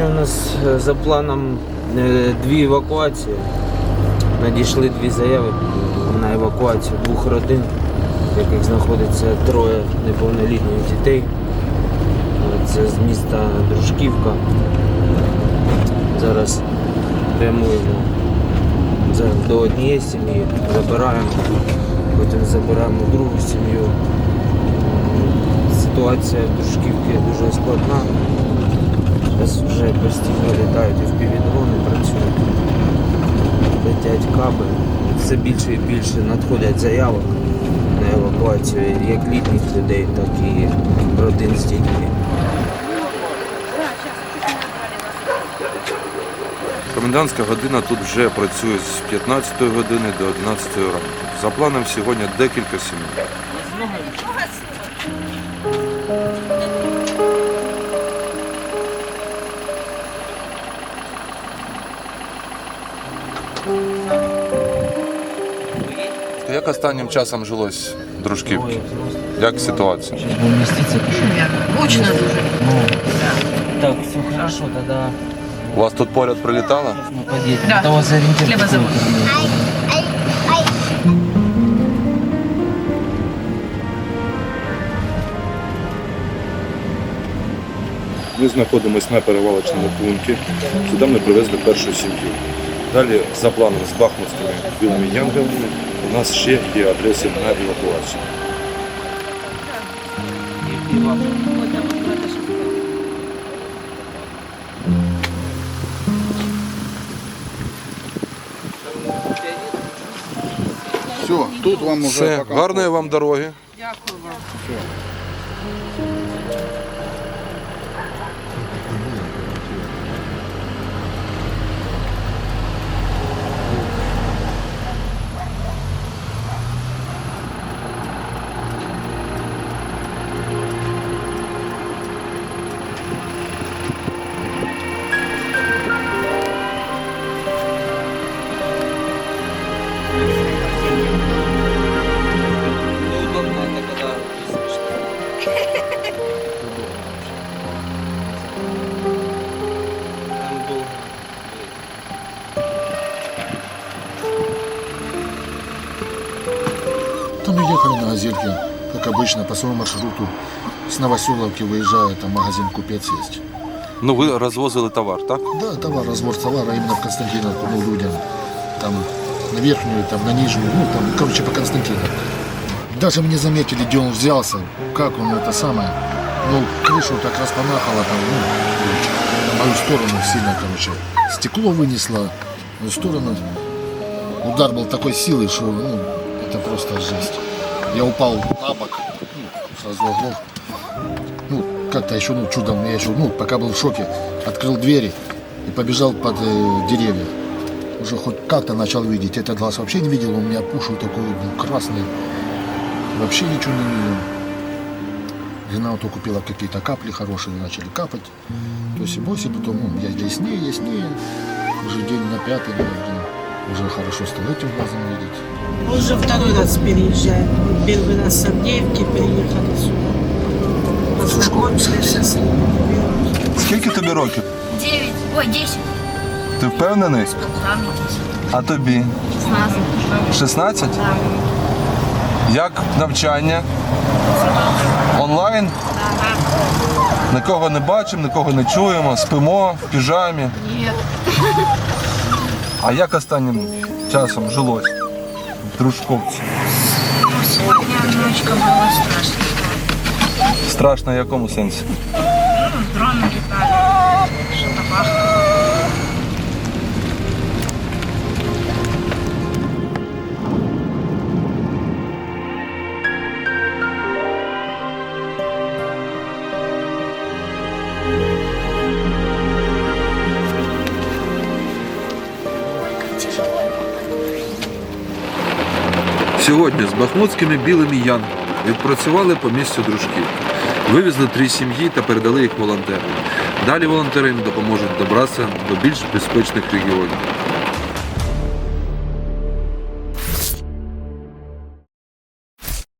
е, за планом е, дві евакуації. Надійшли дві заяви на евакуацію двох родин, в яких знаходиться троє неповнолітніх дітей. Це з міста Дружківка. Зараз прямуємо до однієї сім'ї, забираємо, потім забираємо другу сім'ю. Ситуація в Дружківці дуже складна. Зараз вже постійно літають і впівдрони працюють, летять каби. Все більше і більше надходять заявок на евакуацію як літніх людей, так і родин з дітьми. Комендантська година тут вже працює з 15 години до 11 ранку. За планом сьогодні декілька сімей. Як останнім часом жилось дружківки? Як ситуація? Сейчас будем вместиться, пишу. Гучно дуже. Так, все хорошо, тогда У вас тут поряд прилітало? сейчас мы подъедем. Да. Это у вас ориентир Хлебозавод. какой-то. Ми знаходимося на перевалочному пункті. Сюди ми привезли першу сім'ю. Далі, за планом з бахмутськими білими янголами, у нас ще є адреси на евакуацію. Все, тут вам уже Все, гарної вам дороги. Неудобно на газельке, как обычно, по своему маршруту. С Новоселовки выезжая, там магазин «Купец» есть. Ну, ви розвозили товар, так? Да, товар, разбор товара именно в Константиновку, ну, людям. Там на верхнюю, там на нижнюю, ну, там, короче, по Константиновке. Даже мы не заметили, где он взялся, как он это самое. Ну, крышу так распанахало там, ну, на мою сторону сильно, короче. Стекло вынесло, в мою сторону. Удар был такой силы, что, ну, это просто жесть. Я упал на бок, ну, с разлогов. Ну, как-то еще, ну, чудом, я еще, ну, пока был в шоке, открыл двери и побежал под э, деревья. Уже хоть как-то начал видеть. Этот глаз вообще не видел, у меня уши такой был красный. Вообще ничего не видел. Жена вот купила какие-то капли хорошие, начали капать. То есть и потом ну, я яснее, яснее. Уже день на пятый, наверное, уже хорошо стал этим глазом видеть. Мы уже второй раз переезжаем. Первый раз с Авдеевки приехали сюда. Познакомились с ним. Скільки тобі років? 9, ой, 10. Ти впевнений? Там А тобі? 16. 16? Як навчання? Онлайн? Нікого не бачимо, нікого не чуємо, спимо в піжамі. Нет. А як останнім часом жилось в Дружковці? Сьогодні ночка была страшна. Страшно в якому сенсі? Ну, літа. Сьогодні з бахмутськими білими янголами відпрацювали по місцю дружків. Вивезли три сім'ї та передали їх волонтерам. Далі волонтери їм допоможуть добратися до більш безпечних регіонів.